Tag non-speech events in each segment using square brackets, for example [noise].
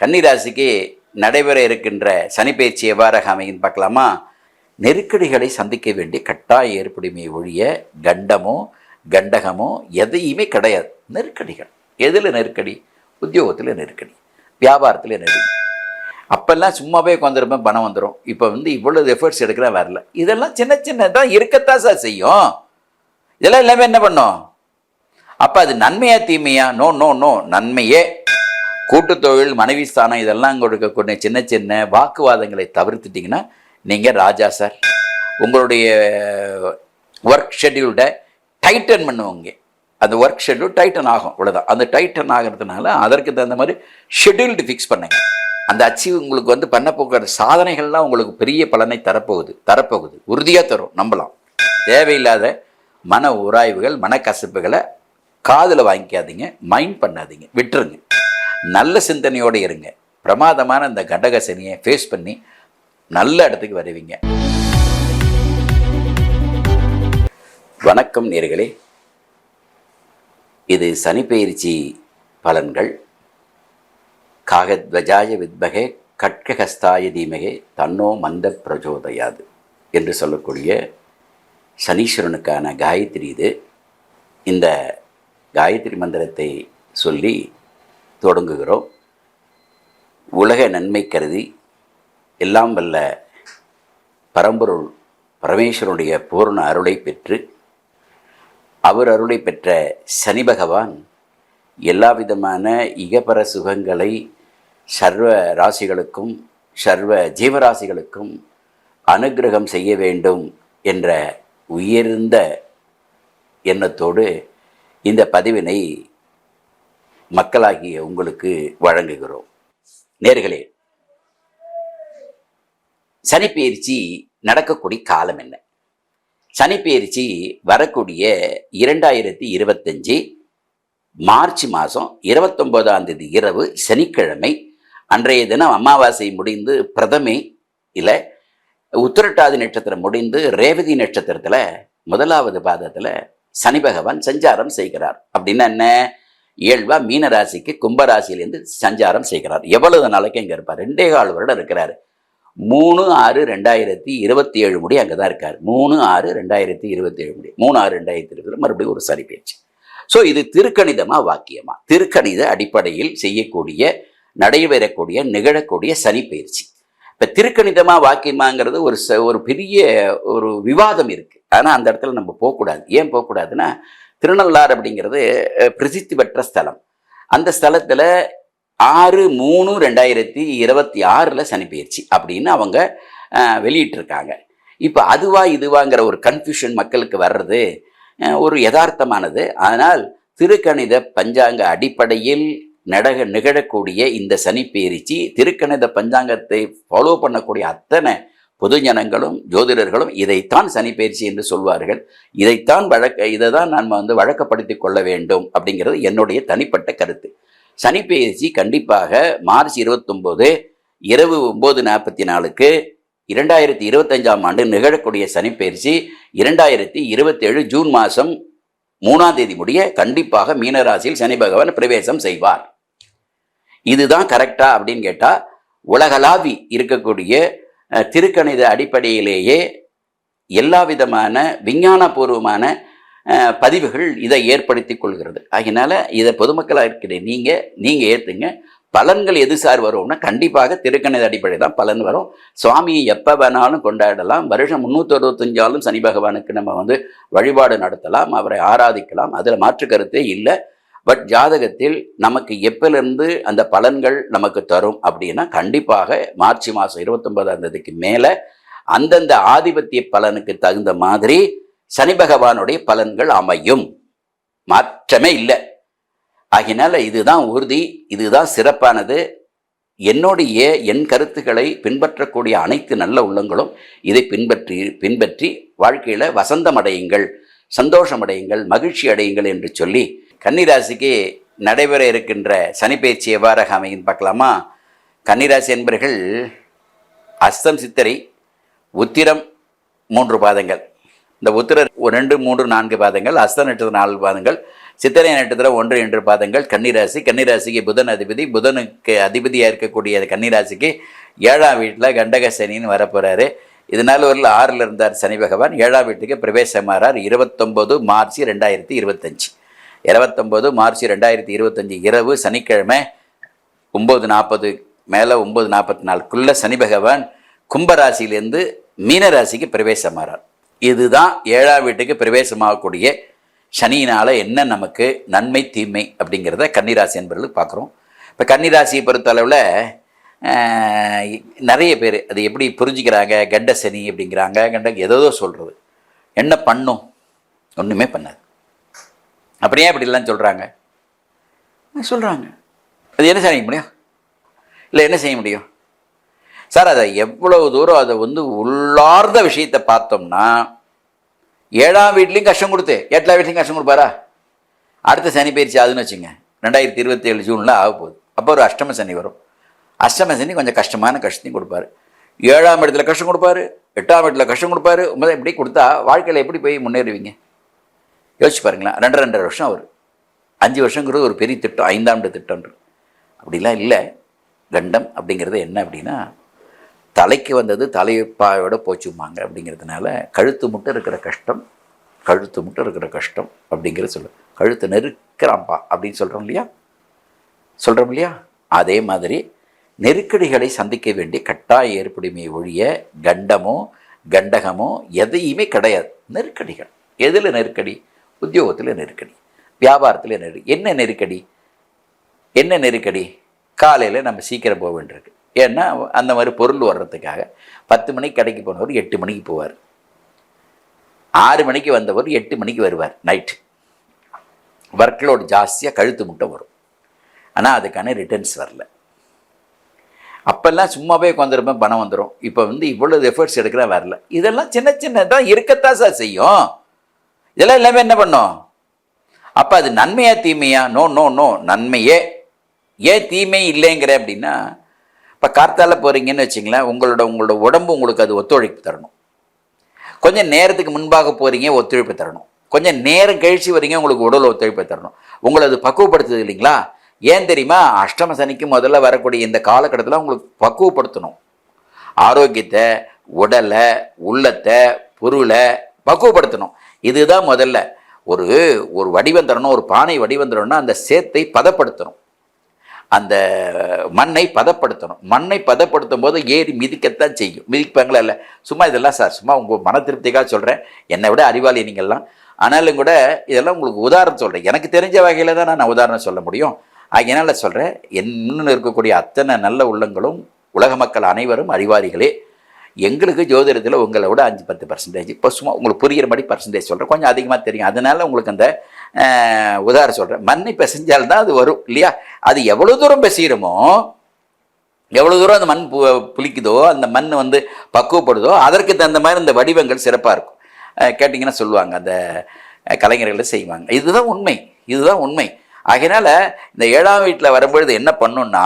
கன்னிராசிக்கு நடைபெற இருக்கின்ற சனிப்பயிற்சி எவ்வாறாக அமையும் பார்க்கலாமா? நெருக்கடிகளை சந்திக்க வேண்டிய கட்டாய ஏற்படுமே ஒழிய கண்டமோ கண்டகமோ எதையுமே கிடையாது. நெருக்கடிகள். எதில் நெருக்கடி? உத்தியோகத்தில் நெருக்கடி. வியாபாரத்தில் நெருக்கடி. அப்போல்லாம் சும்மாவே உட்காந்துருப்பேன் பணம் வந்துடும் இப்போ வந்து இவ்வளோ எஃபர்ட்ஸ் எடுக்கிறேன் வரல. இதெல்லாம் சின்ன சின்னதான் இருக்கத்தான் சார் செய்யும். இதெல்லாம் எல்லாமே என்ன பண்ணும்? அப்போ அது நன்மையா தீமையா? நோ நோ நோ நன்மையே கூட்டுத்தொழில் மனைவி ஸ்தானம் இதெல்லாம் கொடுக்கக்கூடிய சின்ன சின்ன வாக்குவாதங்களை தவிர்த்துட்டிங்கன்னா நீங்கள் ராஜா சார். உங்களுடைய ஒர்க் ஷெட்யூல்டை டைட்டன் பண்ணுவோங்க. அந்த ஒர்க் ஷெட்யூல் டைட்டன் ஆகும். இவ்வளோதான் அந்த டைட்டன் ஆகிறதுனால அதற்கு தகுந்த மாதிரி ஷெட்யூல்டு ஃபிக்ஸ் பண்ணுங்க. அந்த அச்சீவ் உங்களுக்கு வந்து பண்ண போகிற சாதனைகள்லாம் உங்களுக்கு பெரிய பலனை தரப்போகுது தரப்போகுது. உறுதியாக தரும். நம்பலாம். தேவையில்லாத மன உராய்வுகள் மனக்கசப்புகளை காதில் வாங்கிக்காதீங்க. மைண்ட் பண்ணாதீங்க. விட்டுருங்க. நல்ல சிந்தனையோடு இருங்க. பிரமாதமான இந்த கடக சனியை ஃபேஸ் பண்ணி நல்ல இடத்துக்கு வருவீங்க. வணக்கம் நேர்களே. இது சனிப்பெயர்ச்சி பலன்கள். காகத்வஜாய வித்மகே கட்கஹஸ்தாய தீமகே தன்னோ மந்த பிரஜோதயாது என்று சொல்லக்கூடிய சனீஸ்வரனுக்கான காயத்ரி இது. இந்த காயத்ரி மந்திரத்தை சொல்லி தொடங்குகிறோம். உலக நன்மை கருதி எல்லாம் வல்ல பரம்பொருள் பரமேஸ்வரனுடைய பூரண அருளை பெற்று அவர் அருளை பெற்ற சனி பகவான் எல்லா விதமான இகபர சுகங்களை சர்வ ராசிகளுக்கும் சர்வ ஜீவராசிகளுக்கும் அனுக்கிரகம் செய்ய வேண்டும் என்ற உயர்ந்த எண்ணத்தோடு இந்த பதிவினை மக்களாகிய உங்களுக்கு வழங்குகிறோம். நேர்களே சனிப்பெயர்ச்சி நடக்கக்கூடிய காலம் என்ன? சனிப்பெயர்ச்சி வரக்கூடிய இரண்டாயிரத்தி இருபத்தஞ்சி மார்ச் மாதம் இருபத்தொம்போதாம் தேதி இரவு சனிக்கிழமை அன்றைய தினம் அமாவாசை முடிந்து பிரதமை இல்லை உத்திரட்டாதி நட்சத்திரம் முடிந்து ரேவதி நட்சத்திரத்தில் முதலாவது பாதத்தில் சனி பகவான் சஞ்சாரம் செய்கிறார். அப்படின்னா என்ன? இயல்பா மீனராசிக்கு கும்பராசியிலேருந்து சஞ்சாரம் செய்கிறார். எவ்வளவு நாளைக்கு இங்கே இருப்பார்? ரெண்டே கால் வருடம் இருக்கிறார். மூணு ஆறு ரெண்டாயிரத்தி இருபத்தி ஏழு முடி அங்கே தான் இருக்கார். மூணு ஆறு ரெண்டாயிரத்தி இருபத்தி ஏழு முடி. மூணு ஆறு ரெண்டாயிரத்தி இருபது மறுபடியும் ஒரு சரி பேச்சு. ஸோ இது திருக்கணிதமாக வாக்கியமா? திருக்கணித அடிப்படையில் செய்யக்கூடிய நடைபெறக்கூடிய நிகழக்கூடிய சனி பயிற்சி. இப்போ திருக்கணிதமாக வாக்கியமாங்கிறது ஒரு ச ஒரு பெரிய ஒரு விவாதம் இருக்குது ஆனால் அந்த இடத்துல நம்ம போகக்கூடாது. ஏன் போகக்கூடாதுன்னா திருநள்ளாறு அப்படிங்கிறது பிரசித்தி பெற்ற ஸ்தலம். அந்த ஸ்தலத்தில் ஆறு மூணு ரெண்டாயிரத்தி இருபத்தி ஆறில் சனி பயிற்சி அப்படின்னு அவங்க வெளியிட்டிருக்காங்க. இப்போ அதுவா இதுவாங்கிற ஒரு கன்ஃபியூஷன் மக்களுக்கு வர்றது ஒரு யதார்த்தமானது. ஆனால் திருக்கணித பஞ்சாங்க அடிப்படையில் நடக நிகழக்கூடிய இந்த சனி பயிற்சி திருக்கணித பஞ்சாங்கத்தை ஃபாலோ பண்ணக்கூடிய அத்தனை பொதுஜனங்களும் ஜோதிடர்களும் இதைத்தான் சனி பயிற்சி என்று சொல்வார்கள். இதைத்தான் வழக்க இதை தான் நான் வந்து வழக்கப்படுத்தி கொள்ள வேண்டும் அப்படிங்கிறது என்னுடைய தனிப்பட்ட கருத்து. சனி கண்டிப்பாக மார்ச் இருபத்தொம்போது இரவு ஒம்பது நாற்பத்தி நாலுக்கு இரண்டாயிரத்தி இருபத்தஞ்சாம் ஆண்டு நிகழக்கூடிய சனிப்பயிற்சி இரண்டாயிரத்தி இருபத்தேழு ஜூன் மாதம் மூணாம் தேதி முடிய கண்டிப்பாக மீனராசியில் சனி பகவான் பிரவேசம் செய்வார். இதுதான் கரெக்டா அப்படின்னு கேட்டால் உலகளாவி இருக்கக்கூடிய திருக்கணித அடிப்படையிலேயே எல்லா விதமான விஞ்ஞானபூர்வமான பதிவுகள் இதை ஏற்படுத்தி கொள்கிறது. அதனால் இதை பொதுமக்களாக இருக்கிற நீங்கள் நீங்கள் ஏற்றுங்க பலன்கள் எது சார் வரும்னா கண்டிப்பாக திருக்கணித அடிப்படை தான் பலன் வரும். சுவாமியை எப்போ வேணாலும் கொண்டாடலாம். வருஷம் முந்நூற்றி அறுபத்தஞ்சாலும் சனி பகவானுக்கு நம்ம வந்து வழிபாடு நடத்தலாம். அவரை ஆராதிக்கலாம். அதில் மாற்று கருத்தே இல்லை. பட் ஜாதகத்தில் நமக்கு எப்பிலிருந்து அந்த பலன்கள் நமக்கு தரும் அப்படின்னா கண்டிப்பாக மார்ச் மாதம் இருபத்தொன்பதாம் தேதிக்கு மேலே அந்தந்த ஆதிபத்திய பலனுக்கு தகுந்த மாதிரி சனி பகவானுடைய பலன்கள் அமையும். மாற்றமே இல்லை. ஆகினால இதுதான் உறுதி இதுதான் சிறப்பானது. என்னுடைய என் கருத்துக்களை பின்பற்றக்கூடிய அனைத்து நல்ல உள்ளங்களும் இதை பின்பற்றி பின்பற்றி வாழ்க்கையில் வசந்தம் அடையுங்கள் சந்தோஷம் அடையுங்கள் மகிழ்ச்சி அடையுங்கள் என்று சொல்லி கன்னிராசிக்கு நடைபெற இருக்கின்ற சனிப்பயிற்சி எவ்வாறாக அமையும் பார்க்கலாமா? கன்னிராசி என்பர்கள் அஸ்தம் சித்திரை உத்திரம் மூன்று பாதங்கள். இந்த உத்திர ரெண்டு மூன்று நான்கு பாதங்கள் அஸ்த நட்சத்திரம் நாலு பாதங்கள் சித்திரை நட்சத்திரம் ஒன்று என்று பாதங்கள் கன்னிராசி கன்னிராசிக்கு புதன் அதிபதி புதனுக்கு அதிபதியாக இருக்கக்கூடிய கன்னிராசிக்கு ஏழாம் வீட்டில் கண்டக சனின்னு வரப்போகிறாரு இதனால் ஒரு ஆறில் இருந்தார் சனி பகவான். ஏழாம் வீட்டுக்கு பிரவேசமாறார். இருபத்தொம்போது மார்ச் ரெண்டாயிரத்தி இருபத்தஞ்சு. இருபத்தொம்போது மார்ச் ரெண்டாயிரத்தி இருபத்தஞ்சி இரவு சனிக்கிழமை ஒம்பது நாற்பது மேலே ஒம்பது நாற்பத்தி நாலுக்குள்ளே சனி பகவான் கும்பராசியிலேருந்து மீனராசிக்கு பிரவேசமாகிறார் இதுதான் ஏழாம் வீட்டுக்கு பிரவேசமாகக்கூடிய சனியினால் என்ன நமக்கு நன்மை தீமை அப்படிங்கிறத கன்னிராசி என்பவர்களுக்கு பார்க்குறோம். இப்போ கன்னிராசியை பொறுத்தளவில் நிறைய பேர் அது எப்படி புரிஞ்சுக்கிறாங்க கெண்ட சனி அப்படிங்கிறாங்க கெண்ட ஏதோ சொல்கிறது என்ன பண்ணும்? ஒன்றுமே பண்ணாது. அப்படியே அப்படிலாம் சொல்கிறாங்க சொல்கிறாங்க அது என்ன செய்ய முடியும்? இல்லை என்ன செய்ய முடியும்? சார் அதை எவ்வளவு தூரம் அதை வந்து உள்ளார்ந்த விஷயத்தை பார்த்தோம்னா ஏழாம் வீட்லேயும் கஷ்டம் கொடுத்து எட்டாம் வீட்லேயும் கஷ்டம் கொடுப்பாரா? அடுத்த சனி பயிற்சி ஆகுதுன்னு வச்சுங்க. ரெண்டாயிரத்தி இருபத்தி ஏழு ஜூனில் ஆக போகுது. அப்போ ஒரு அஷ்டம சனி வரும். அஷ்டம சனி கொஞ்சம் கஷ்டமான கஷ்டத்தையும் கொடுப்பாரு. ஏழாம் இடத்துல கஷ்டம் கொடுப்பாரு எட்டாம் இடத்துல கஷ்டம் கொடுப்பாரு. முதல்ல இப்படி கொடுத்தா வாழ்க்கையில் எப்படி போய் முன்னேறுவீங்க? யோசிச்சு பாருங்களேன் ரெண்டு ரெண்டரை வருஷம் அவர். அஞ்சு வருஷங்கிறது ஒரு பெரிய திட்டம் ஐந்தாண்டு திட்டம்ன்றது அப்படிலாம் இல்லை. கண்டம் அப்படிங்கிறது என்ன அப்படின்னா தலைக்கு வந்தது தலைப்பாயோட போச்சுமாங்க அப்படிங்கிறதுனால கழுத்து மட்டும் இருக்கிற கஷ்டம் கழுத்து மட்டும் இருக்கிற கஷ்டம் அப்படிங்கிறத சொல்லு கழுத்து நெருக்கிறான்ப்பா அப்படின்னு சொல்கிறோம் இல்லையா? சொல்கிறோம் இல்லையா? அதே மாதிரி நெருக்கடிகளை சந்திக்க வேண்டிய கட்டாய ஏற்படுமே ஒழிய கண்டமோ கண்டகமோ எதையுமே கிடையாது. நெருக்கடிகள். எதில் நெருக்கடி? உத்தியோகத்தில் நெருக்கடி வியாபாரத்தில் நெருக்கடி என்ன நெருக்கடி? என்ன நெருக்கடி? காலையில் நம்ம சீக்கிரம் போக வேண்டியிருக்கு. ஏன்னா அந்த மாதிரி பொருள் வர்றதுக்காக பத்து மணிக்கு கடைக்கு போனவர் எட்டு மணிக்கு போவார். ஆறு மணிக்கு வந்தவர் எட்டு மணிக்கு வருவார் நைட்டு ஒர்க்லோடு ஜாஸ்தியாக கழுத்து முட்டை வரும். ஆனால் அதுக்கான ரிட்டர்ன்ஸ் வரல. அப்போல்லாம் சும்மாவே உட்காந்துருப்பேன் பணம் வந்துடும் இப்போ வந்து இவ்வளோ எஃபர்ட்ஸ் எடுக்கிறேன் வரல. இதெல்லாம் சின்ன சின்னதான் இருக்கத்தான் சார் செய்யும். இதெல்லாம் எல்லாமே என்ன பண்ணும்? அப்போ அது நன்மையா தீமையா? நோ நோ நோ நன்மையே. ஏன் தீமை இல்லைங்கிற அப்படின்னா இப்போ கார்த்தால போகிறீங்கன்னு வச்சிங்களேன் உங்களோட உங்களோட உடம்பு உங்களுக்கு அது ஒத்துழைப்பு தரணும். கொஞ்சம் நேரத்துக்கு முன்பாக போகிறீங்க ஒத்துழைப்பு தரணும். கொஞ்சம் நேரம் கழிச்சு வரீங்க உங்களுக்கு உடல் ஒத்துழைப்பு தரணும். உங்களை அது பக்குவப்படுத்துது இல்லைங்களா? ஏன் தெரியுமா? அஷ்டம சனிக்கு முதல்ல வரக்கூடிய இந்த காலகட்டத்தில் உங்களுக்கு பக்குவப்படுத்தணும். ஆரோக்கியத்தை உடலை உள்ளத்தை பொருளை பக்குவப்படுத்தணும். இதுதான் முதல்ல. ஒரு ஒரு வடிவம் தரணும் ஒரு பானை வடிவம் தரணும்னா அந்த சேத்தை பதப்படுத்தணும். அந்த மண்ணை பதப்படுத்தணும். மண்ணை பதப்படுத்தும் போது ஏறி மிதிக்கத்தான் செய்யும். மிதிப்பாங்களா இல்லை? சும்மா இதெல்லாம் சார் சும்மா உங்கள் மன திருப்திக்காக சொல்கிறேன் என்னை விட அறிவாளி நீங்கள்லாம். ஆனாலும் கூட இதெல்லாம் உங்களுக்கு உதாரணம் சொல்கிறேன் எனக்கு தெரிஞ்ச வகையில் தான் நான் உதாரணம் சொல்ல முடியும். அதனால சொல்கிறேன் இன்னும் இருக்கக்கூடிய அத்தனை நல்ல உள்ளங்களும் உலக மக்கள் அனைவரும் அறிவாளிகளே. எங்களுக்கு ஜோதிடத்தில் உங்களை விட அஞ்சு பத்து பர்சன்டேஜ் இப்போ சும்மா உங்களுக்கு புரிகிற மாதிரி பர்சன்டேஜ் சொல்கிறேன் கொஞ்சம் அதிகமாக தெரியும். அதனால உங்களுக்கு அந்த உதாரணம் சொல்கிறேன் மண்ணை பிசைஞ்சால்தான் அது வரும் இல்லையா? அது எவ்வளோ தூரம் பிசைகிறோமோ எவ்வளோ தூரம் அந்த மண் பு புளிக்குதோ அந்த மண் வந்து பக்குவப்படுதோ அதற்கு தகுந்த மாதிரி இந்த வடிவங்கள் சிறப்பாக இருக்கும். கேட்டிங்கன்னா சொல்லுவாங்க அந்த கலைஞர்களை கலைஞர்கள் செய்வாங்க. இதுதான் உண்மை. இதுதான் உண்மை. ஆகையினால இந்த ஏழாம் வீட்டில் வரும்பொழுது என்ன பண்ணுன்னா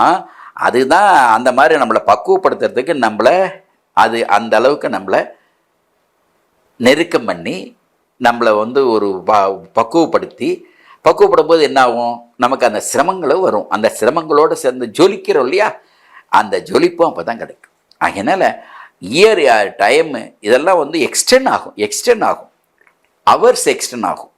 அதுதான் அந்த மாதிரி நம்மளை பக்குவப்படுத்துறதுக்கு நம்மளை அது அந்த அளவுக்கு நம்மளை நெருக்கம் பண்ணி நம்மளை வந்து ஒரு ப- பக்குவப்படுத்தி பக்குவப்படும் போது என்ன ஆகும் நமக்கு அந்த சிரமங்களும் வரும். அந்த சிரமங்களோடு சேர்ந்து ஜொலிக்கிறோம் இல்லையா? அந்த ஜொலிப்பும் அப்போ தான் கிடைக்கும். அதனால் இயர் டைமு இதெல்லாம் வந்து எக்ஸ்டெண்ட் ஆகும். எக்ஸ்டெண்ட் ஆகும். அவர்ஸ் எக்ஸ்டெண்ட் ஆகும்.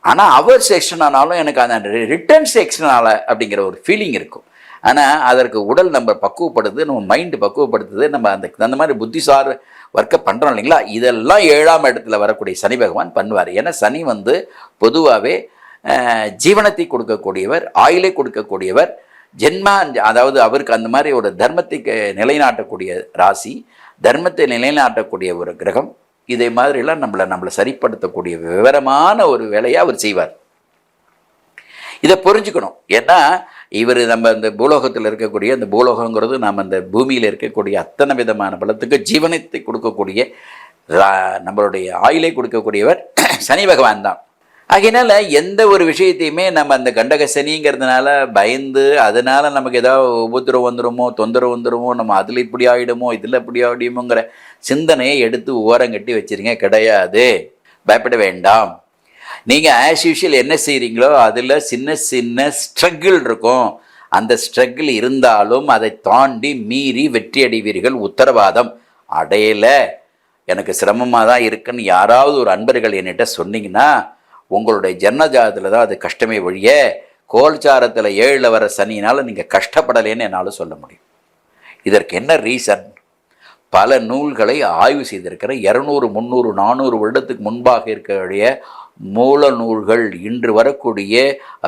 ஆனால் அவர்ஸ் எக்ஸ்டெண்ட் ஆனாலும் எனக்கு அந்த ரிட்டர்ன்ஸ் எக்ஸ்டெண்ட் ஆகலை அப்படிங்கிற ஒரு ஃபீலிங் இருக்கும். ஆனால் அதற்கு உடல் நம்ம பக்குவப்படுது நம்ம மைண்டு பக்குவப்படுத்துது நம்ம அந்த அந்த மாதிரி புத்திசார் ஒர்க்கை பண்ணுறோம் இல்லைங்களா? இதெல்லாம் ஏழாம் இடத்துல வரக்கூடிய சனி பகவான் பண்ணுவார். ஏன்னா சனி வந்து பொதுவாகவே ஜீவனத்தை கொடுக்கக்கூடியவர் ஆயிலை கொடுக்கக்கூடியவர் ஜென்மா அதாவது அவருக்கு அந்த மாதிரி ஒரு தர்மத்தை நிலைநாட்டக்கூடிய ராசி தர்மத்தை நிலைநாட்டக்கூடிய ஒரு கிரகம் இதே மாதிரிலாம் நம்மளை நம்மளை சரிப்படுத்தக்கூடிய விவரமான ஒரு வேலையை அவர் செய்வார். இதை புரிஞ்சுக்கணும். ஏன்னா இவர் நம்ம இந்த பூலோகத்தில் இருக்கக்கூடிய அந்த பூலோகங்கிறது நம்ம அந்த பூமியில் இருக்கக்கூடிய அத்தனை விதமான பலத்துக்கு ஜீவனத்தை கொடுக்கக்கூடிய நம்மளுடைய ஆயிலை கொடுக்கக்கூடியவர் [clears throat] சனி பகவான் தான். ஆகையினால எந்த ஒரு விஷயத்தையுமே நம்ம அந்த கண்டக சனிங்கிறதுனால பயந்து அதனால் நமக்கு ஏதாவது உபத்திரம் வந்துடுமோ தொந்தரவு வந்துடுமோ நம்ம அதில் இப்படி ஆகிடுமோ இதில் இப்படி ஆகிடுமோங்கிற சிந்தனையை எடுத்து ஓரம் கட்டி வச்சிருங்க. கிடையாது. பயப்பட வேண்டாம். நீங்கள் ஆஸ் யூஷுவல் என்ன செய்கிறீங்களோ அதில் சின்ன சின்ன ஸ்ட்ரகிள் இருக்கும். அந்த ஸ்ட்ரகிள் இருந்தாலும் அதை தாண்டி மீறி வெற்றி அடைவீர்கள். உத்தரவாதம். அடையலை. எனக்கு சிரமமாக தான் இருக்குன்னு யாராவது ஒரு அன்பர்கள் என்கிட்ட சொன்னீங்கன்னா உங்களுடைய ஜன்னஜாதத்தில் தான் அது கஷ்டமே ஒழிய கோல்சாரத்தில் ஏழில் வர சனியினால் நீங்கள் கஷ்டப்படலைன்னு என்னால் சொல்ல முடியும். இதற்கு என்ன ரீசன் பல நூல்களை ஆய்வு செய்திருக்கிற இரநூறு முந்நூறு நானூறு வருடத்துக்கு முன்பாக இருக்கக்கூடிய மூல நூல்கள். இன்று வரக்கூடிய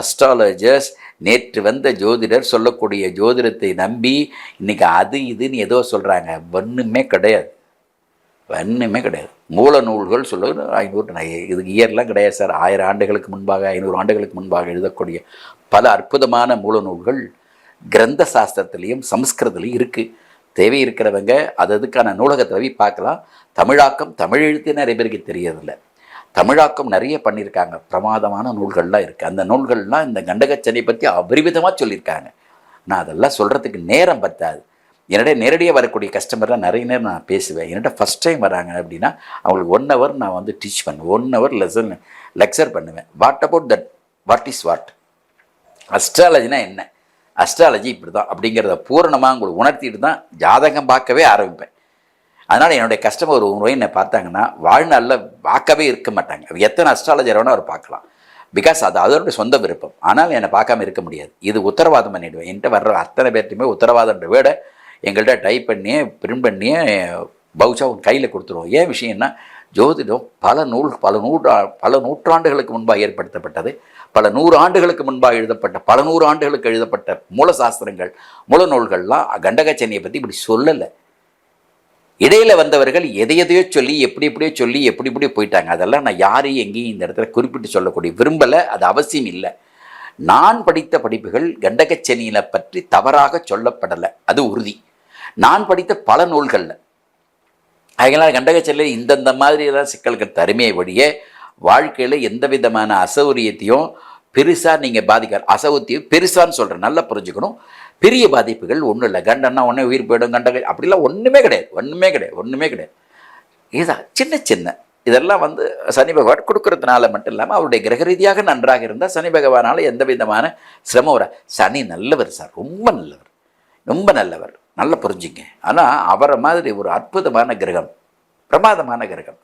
அஸ்ட்ராலஜர்ஸ் நேற்று வந்த ஜோதிடர் சொல்லக்கூடிய ஜோதிடத்தை நம்பி இன்றைக்கி அது இதுன்னு ஏதோ சொல்கிறாங்க ஒன்றுமே கிடையாது. ஒன்றுமே கிடையாது. மூல நூல்கள் சொல்ல ஐநூறு இது இதுக்கு இயர்லாம் கிடையாது சார். ஆயிரம் ஆண்டுகளுக்கு முன்பாக ஐநூறு ஆண்டுகளுக்கு முன்பாக எழுதக்கூடிய பல அற்புதமான மூல நூல்கள் கிரந்த சாஸ்திரத்துலேயும் சமஸ்கிருதத்திலையும் இருக்குது தேவை இருக்கிறவங்க அது அதுக்கான நூலகத்தை போய் பார்க்கலாம். தமிழாக்கம் தமிழ் எழுத்து நிறைய பேருக்கு தெரியறதில்ல. தமிழாக்கம் நிறைய பண்ணியிருக்காங்க. பிரமாதமான நூல்கள்லாம் இருக்குது அந்த நூல்கள்லாம் இந்த கண்டகச்சனை பற்றி அபரிவிதமாக சொல்லியிருக்காங்க. நான் அதெல்லாம் சொல்கிறதுக்கு நேரம் பத்தாது. என்னிட நேரடியாக வரக்கூடிய கஸ்டமர்லாம் நிறைய நேரம் நான் பேசுவேன். என்னிட்ட ஃபஸ்ட் டைம் வராங்க அப்படின்னா அவங்களுக்கு ஒன் ஹவர் நான் வந்து டீச் பண்ணுவேன். ஒன் ஹவர் லெசன் லெக்சர் பண்ணுவேன். What about that what is what அஸ்ட்ராலஜினா என்ன? அஸ்ட்ராலஜி இப்படி தான் அப்படிங்கிறத பூரணமாக உங்களுக்கு உணர்த்திட்டு தான் ஜாதகம் பார்க்கவே ஆரம்பிப்பேன். அதனால் என்னுடைய கஸ்டமர் ஒரு முறை என்னை பார்த்தாங்கன்னா வாழ்நாளில் பார்க்கவே இருக்க மாட்டாங்க. எத்தனை அஸ்ட்ராலஜர் வேணால் அவர் பார்க்கலாம். பிகாஸ் அது அதோடைய சொந்த விருப்பம். ஆனால் என்னை பார்க்காம இருக்க முடியாது. இது உத்தரவாதம் பண்ணிவிடுவேன் என்கிட்ட வர்ற அத்தனை பேர்த்தையுமே உத்தரவாதன்ற வேட எங்கள்கிட்ட டைப் பண்ணியே பிரிண்ட் பண்ணியே பவுச்சா உன் கையில் கொடுத்துருவோம். ஏன் விஷயம்னா ஜோதிடம் பல நூல் பல நூற்றா பல நூற்றாண்டுகளுக்கு முன்பாக ஏற்படுத்தப்பட்டது. பல நூறு ஆண்டுகளுக்கு முன்பாக எழுதப்பட்ட பல நூறு ஆண்டுகளுக்கு எழுதப்பட்ட மூல சாஸ்திரங்கள் மூல நூல்கள்லாம் கண்டகச்சனியை பற்றி இப்படி சொல்லலை. இடையில் வந்தவர்கள் எதை எதையோ சொல்லி எப்படி எப்படியோ சொல்லி எப்படி இப்படியோ போயிட்டாங்க. அதெல்லாம் நான் யாரையும் எங்கேயும் இந்த இடத்துல குறிப்பிட்டு சொல்லக்கூடிய விரும்பலை. அது அவசியம் இல்லை. நான் படித்த படிப்புகள் கண்டகச்சனியில் பற்றி தவறாக சொல்லப்படலை. அது உறுதி. நான் படித்த பல நூல்களில். அதனால் கண்டகச்சனியில் இந்தந்த மாதிரியெல்லாம் சிக்கல்கள் தருமையை வழிய வாழ்க்கையில் எந்த விதமான அசௌரியத்தையும் பெருசாக நீங்கள் பாதிக்க அசௌத்தியம் பெருசான்னு சொல்கிறேன் நல்லா புரிஞ்சுக்கணும். பெரிய பாதிப்புகள் ஒன்றும் இல்லை. கண்டன்னா ஒன்றே உயிர் போயிடும் கண்டக. அப்படிலாம் ஒன்றுமே கிடையாது. ஒன்றுமே கிடையாது. ஒன்றுமே கிடையாது. இதுதான் சின்ன சின்ன இதெல்லாம் வந்து சனி பகவான் கொடுக்கறதுனால மட்டும் இல்லாமல் அவருடைய கிரக ரீதியாக நன்றாக இருந்தால் சனி பகவானால் எந்த விதமான சிரமம் வர சனி நல்லவர் சார். ரொம்ப நல்லவர். ரொம்ப நல்லவர். நல்லா புரிஞ்சுங்க. ஆனால் அவரை மாதிரி ஒரு அற்புதமான கிரகம் பிரமாதமான கிரகம்.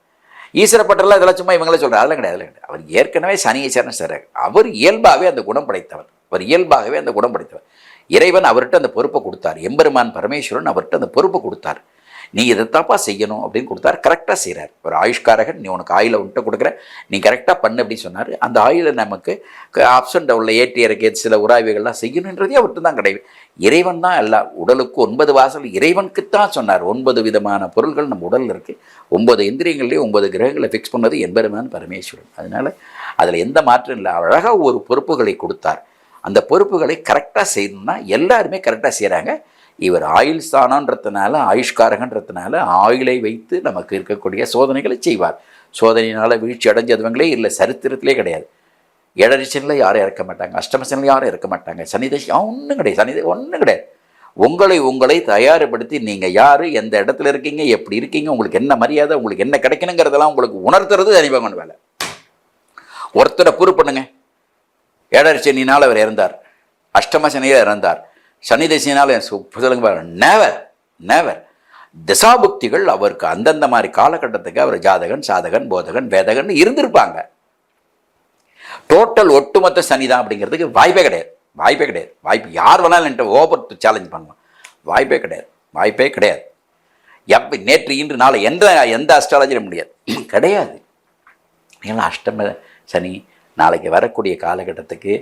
ஈஸ்வரப்பட்டெல்லாம் இதெல்லாம் சும்மா இவங்களே சொல்கிறார் அதெல்லாம் கிடையாது அதெல்லாம் கிடையாது. அவர் ஏற்கனவே சனியேச்சரன் சார். அவர் இயல்பாகவே அந்த குணம் படைத்தவர். அவர் இயல்பாகவே அந்த குணம் படைத்தவர். இறைவன் அவர்கிட்ட அந்த பொறுப்பை கொடுத்தார். எம்பெருமான் பரமேஸ்வரன் அவர்கிட்ட அந்த பொறுப்பை கொடுத்தார். நீ இதைத்தாப்பா செய்யணும் அப்படின்னு கொடுத்தாரு. கரெக்டாக செய்கிறார் ஒரு ஆயுஷ்காரகன் நீ உனக்கு ஆயிலை உன்ட்ட கொடுக்குற நீ கரெக்டாக பண்ணு அப்படின்னு சொன்னார். அந்த ஆயிலை நமக்கு அப்ஸ் அண்ட் டவுனில் ஏற்றி இறக்கி சில உராய்வுகள்லாம் செய்யணுன்றதே அவர்கிட்ட தான் கிடையாது இறைவன் தான் எல்லாம் உடலுக்கு ஒன்பது வாசல் இறைவனுக்குத்தான் சொன்னார். ஒன்பது விதமான பொருள்கள் நம்ம உடலில் இருக்குது ஒன்பது இந்திரியங்கள்லேயே ஒன்பது கிரகங்களை ஃபிக்ஸ் பண்ணது என்பருமான் பரமேஸ்வரன். அதனால் அதில் எந்த மாற்றம் இல்லை. அழகாக ஒரு பொறுப்புகளை கொடுத்தார். அந்த பொறுப்புகளை கரெக்டாக செய்யணும்னா எல்லாருமே கரெக்டாக செய்கிறாங்க இவர் ஆயுள் ஸ்தானன்றதுனால ஆயுஷ்காரகன்றதுனால ஆயுளை வைத்து நமக்கு இருக்கக்கூடிய சோதனைகளை செய்வார். சோதனையினால் வீழ்ச்சி அடைஞ்சதுவங்களே இல்லை சரித்திரத்திலே கிடையாது. ஏழரிசனில் யாரும் இறக்க மாட்டாங்க. அஷ்டமசனில் யாரும் இறக்க மாட்டாங்க. சனிதசி ஒன்றும் கிடையாது. சனிதை ஒன்றும் கிடையாது. உங்களை உங்களை தயார்படுத்தி நீங்கள் யார் எந்த இடத்துல இருக்கீங்க எப்படி இருக்கீங்க உங்களுக்கு என்ன மரியாதை உங்களுக்கு என்ன கிடைக்கணுங்கிறதெல்லாம் உங்களுக்கு உணர்த்துறது தனிபகவன் வேலை. ஒருத்தரை ப்ரூவ் பண்ணுங்க. ஏழரை சனினால் அவர் இறந்தார். அஷ்டம சனியில் இறந்தார். சனி தசையினால் சொல்லுங்க நேவர் நேவர் திசாபுக்திகள் அவருக்கு அந்தந்த மாதிரி காலகட்டத்துக்கு அவர் ஜாதகன் சாதகன் போதகன் வேதகன் இருந்திருப்பாங்க. டோட்டல் ஒட்டுமொத்த சனி தான் அப்படிங்கிறதுக்கு வாய்ப்பே கிடையாது. வாய்ப்பே கிடையாது. வாய்ப்பு யார் வேணாலும் என்கிட்ட ஓவர் சேலஞ்ச் பண்ணலாம். வாய்ப்பே கிடையாது. வாய்ப்பே கிடையாது. எப்போ நேற்று இன்று நாளை எந்த எந்த அஸ்ட்ராலஜியும் முடியாது. [clears throat] கிடையாது. ஏன்னா அஷ்டம சனி நாளைக்கு வரக்கூடிய காலகட்டத்துக்கு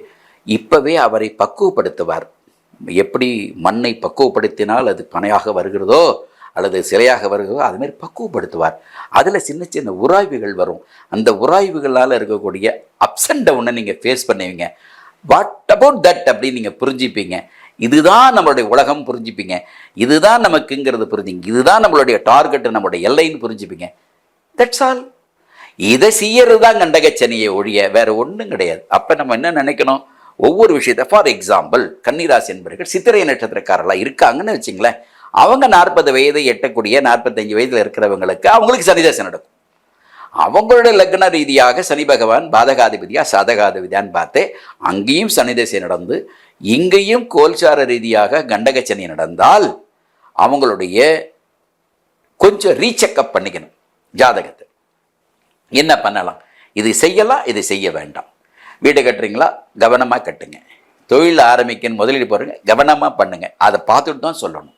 இப்போவே அவரை பக்குவப்படுத்துவார். எப்படி மண்ணை பக்குவப்படுத்தினால் அது பனையாக வருகிறதோ அல்லது சிலையாக வருகிறதோ அதுமாரி பக்குவப்படுத்துவார். அதில் சின்ன சின்ன உராய்வுகள் வரும். அந்த உராய்வுகளால் இருக்கக்கூடிய அப்ஸ் அண்ட் டவுனை நீங்கள் ஃபேஸ் பண்ணுவீங்க. வாட் அபவுட் தட் அப்படின்னு நீங்கள் புரிஞ்சுப்பீங்க. இதுதான் நம்மளுடைய உலகம் புரிஞ்சுப்பீங்க. இதுதான் நமக்குங்கிறது புரிஞ்சுங்க இதுதான் நம்மளுடைய டார்கெட் நம்மளுடைய எல்லைன்னு புரிஞ்சுப்பீங்க. தட்ஸ் ஆல் இதை செய்யறது தான் கண்டகச்சனியை ஒழிய வேற ஒன்றும் கிடையாது. அப்போ நம்ம என்ன நினைக்கணும்? ஒவ்வொரு விஷயத்தை ஃபார் எக்ஸாம்பிள் கன்னிராசி என்பவர்கள் சித்திரை நட்சத்திரக்காரர்களாக இருக்காங்கன்னு வச்சுங்களேன். அவங்க நாற்பது வயதை எட்டக்கூடிய நாற்பத்தஞ்சு வயதில் இருக்கிறவங்களுக்கு அவங்களுக்கு சனிதசை நடக்கும். அவங்களுடைய லக்ன ரீதியாக சனி பகவான் பாதகாதிபதியா சாதகாதிபதியான்னு பார்த்து அங்கேயும் சனிதசை நடந்து இங்கேயும் கோல்சார ரீதியாக கண்டக சனி நடந்தால் அவங்களுடைய கொஞ்சம் ரீசெக்கப் பண்ணிக்கணும் ஜாதகத்தை. என்ன பண்ணலாம்? இது செய்யலாம் இது செய்ய வேண்டாம். வீடு கட்டுறீங்களா? கவனமாக கட்டுங்க. தொழில் ஆரம்பிக்கணும் முதலீடு போடுங்க கவனமாக பண்ணுங்க. அதை பார்த்துட்டு தான் சொல்லணும்.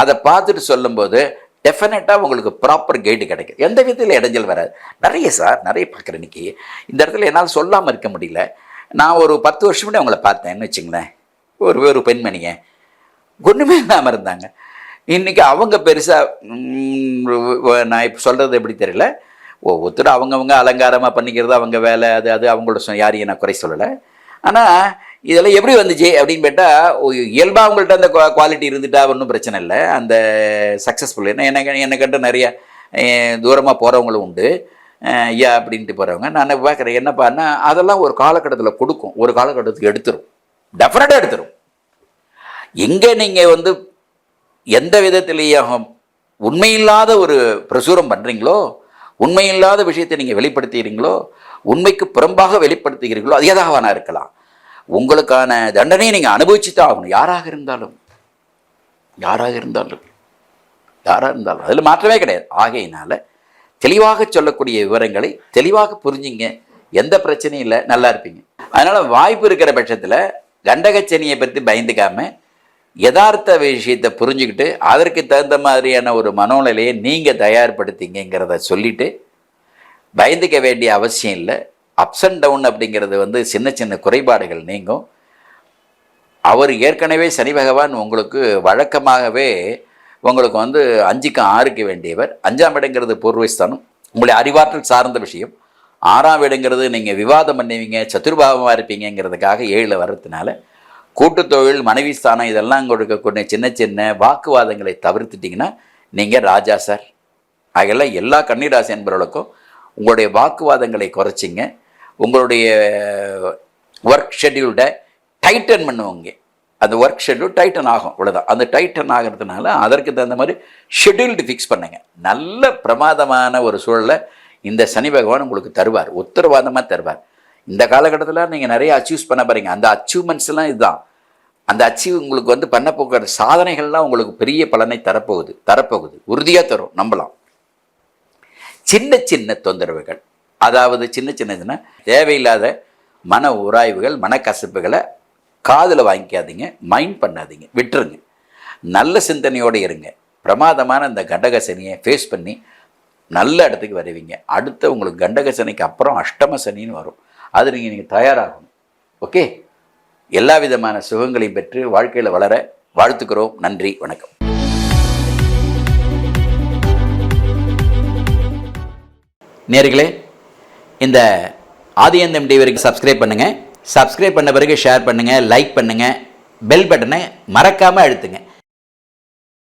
அதை பார்த்துட்டு சொல்லும்போது டெஃபினட்டாக உங்களுக்கு ப்ராப்பர் கைடு கிடைக்கும் எந்த விதத்தில் இடைஞ்சல் வராது. நிறைய சார் நிறைய பார்க்குறேன் இன்னைக்கு. இந்த இடத்துல என்னால் சொல்லாமல் இருக்க முடியல. நான் ஒரு பத்து வருஷம் முன்னாடி அவங்கள பார்த்தேன்னு வச்சுங்களேன். ஒரு ஒரு பெண்மணியை ஒன்றுமே இல்லாமல் இருந்தாங்க. இன்றைக்கி அவங்க பெருசாக நான் இப்போ சொல்கிறது எப்படி தெரியல. ஒவ்வொருத்தரும் அவங்கவுங்க அலங்காரமாக பண்ணிக்கிறது அவங்க வேலை அது அது அவங்களோட யாரையும் நான் குறை சொல்லலை. ஆனால் இதெல்லாம் எப்படி வந்துச்சு அப்படின்னு கேட்டால் இயல்பாக அவங்கள்ட்ட அந்த குவாலிட்டி இருந்துட்டா ஒன்றும் பிரச்சனை இல்லை. அந்த சக்ஸஸ்ஃபுல் ஏன்னா எனக்கு என்னை கண்ட நிறைய தூரமாக போகிறவங்களும் உண்டு. ஐயா அப்படின்ட்டு போகிறவங்க நான் பார்க்குறேன் என்னப்பான்னா அதெல்லாம் ஒரு காலகட்டத்தில் கொடுக்கும். ஒரு காலகட்டத்துக்கு எடுத்துரும். டெஃபினட்டாக எடுத்துரும். எங்கே நீங்கள் வந்து எந்த விதத்திலேயும் உண்மையில்லாத ஒரு பிரசுரம் பண்ணுறீங்களோ உண்மையில்லாத விஷயத்தை நீங்கள் வெளிப்படுத்துகிறீங்களோ உண்மைக்கு புறம்பாக வெளிப்படுத்துகிறீர்களோ அது எதாக வேணா இருக்கலாம். உங்களுக்கான தண்டனையை நீங்கள் அனுபவிச்சு தான் ஆகணும். யாராக இருந்தாலும். யாராக இருந்தாலும். யாராக இருந்தாலும். அதில் மாற்றமே கிடையாது. ஆகையினால தெளிவாக சொல்லக்கூடிய விவரங்களை தெளிவாக புரிஞ்சுங்க. எந்த பிரச்சனையும் இல்லை. நல்லா இருப்பீங்க. அதனால் வாய்ப்பு இருக்கிற பட்சத்தில் கண்டகச்சனியை பற்றி பயந்துக்காமல் யதார்த்த விஷயத்தை புரிஞ்சுக்கிட்டு அதற்கு தகுந்த மாதிரியான ஒரு மனோநிலையை நீங்கள் தயார்படுத்திங்கிறத சொல்லிட்டு பயந்துக்க வேண்டிய அவசியம் இல்லை. அப்ஸ் அண்ட் டவுன் அப்படிங்கிறது வந்து சின்ன சின்ன குறைபாடுகள் நீங்கும். அவர் ஏற்கனவே சனி பகவான் உங்களுக்கு வழக்கமாகவே உங்களுக்கு வந்து அஞ்சுக்கு ஆறுக்கு வேண்டியவர். அஞ்சாம் இடங்கிறது பூர்வஸ்தானம். உங்களுடைய அறிவாற்றல் சார்ந்த விஷயம். ஆறாம் இடங்கிறது நீங்கள் விவாதம் பண்ணுவீங்க சதுர்பாவமாக இருப்பீங்கங்கிறதுக்காக ஏழில் வர்றதுனால. கூட்டுத்தொழில் மனைவி ஸ்தானம் இதெல்லாம் கொடுக்கக்கூடிய சின்ன சின்ன வாக்குவாதங்களை தவிர்த்துட்டிங்கன்னா நீங்கள் ராஜா சார். ஆகல எல்லா கன்னிராசி என்பவர்களுக்கும் உங்களுடைய வாக்குவாதங்களை குறைச்சிங்க. உங்களுடைய ஒர்க் ஷெட்யூல்டை டைட்டன் பண்ணுவோங்க. அந்த ஒர்க் ஷெட்யூல் டைட்டன் ஆகும் இவ்வளோதான் அந்த டைட்டன் ஆகிறதுனால அதற்கு தகுந்த மாதிரி ஷெட்யூல்டு ஃபிக்ஸ் பண்ணுங்கள் நல்ல பிரமாதமான ஒரு சூழலை இந்த சனி பகவான் உங்களுக்கு தருவார். உத்தரவாதமாக தருவார். இந்த காலகட்டத்தில் நீங்கள் நிறைய அச்சீவ்ஸ் பண்ண பாருங்க அந்த அச்சீவ்மெண்ட்ஸ் எல்லாம் இதுதான். அந்த அச்சீவ் உங்களுக்கு வந்து பண்ண போகிற சாதனைகள்லாம் உங்களுக்கு பெரிய பலனை தரப்போகுது தரப்போகுது. உறுதியாக தரும் நம்பலாம். சின்ன சின்ன தொந்தரவுகள். அதாவது சின்ன சின்னதுன்னா தேவையில்லாத மன உராய்வுகள் மனக்கசப்புகளை காதில் வாங்கிக்காதீங்க மைண்ட் பண்ணாதீங்க விட்டுருங்க. நல்ல சிந்தனையோடு இருங்க. பிரமாதமான இந்த கண்டகசனியை ஃபேஸ் பண்ணி நல்ல இடத்துக்கு வருவீங்க. அடுத்த உங்களுக்கு கண்டகசனிக்கு அப்புறம் அஷ்டம சனின்னு வரும். அது நீங்கள் நீங்கள் தயாராகணும். ஓகே? எல்லா விதமான சுகங்களையும் பெற்று வாழ்க்கையில் வளர வாழ்த்துக்கிறோம். நன்றி வணக்கம். நேர்களே இந்த ஆதியந்தம் டிவிக்கு சப்ஸ்கிரைப் பண்ணுங்கள் சப்ஸ்கிரைப் பண்ண பிறகு ஷேர் பண்ணுங்கள் லைக் பண்ணுங்கள் பெல் பட்டனை மறக்காமல் அழுத்துங்க.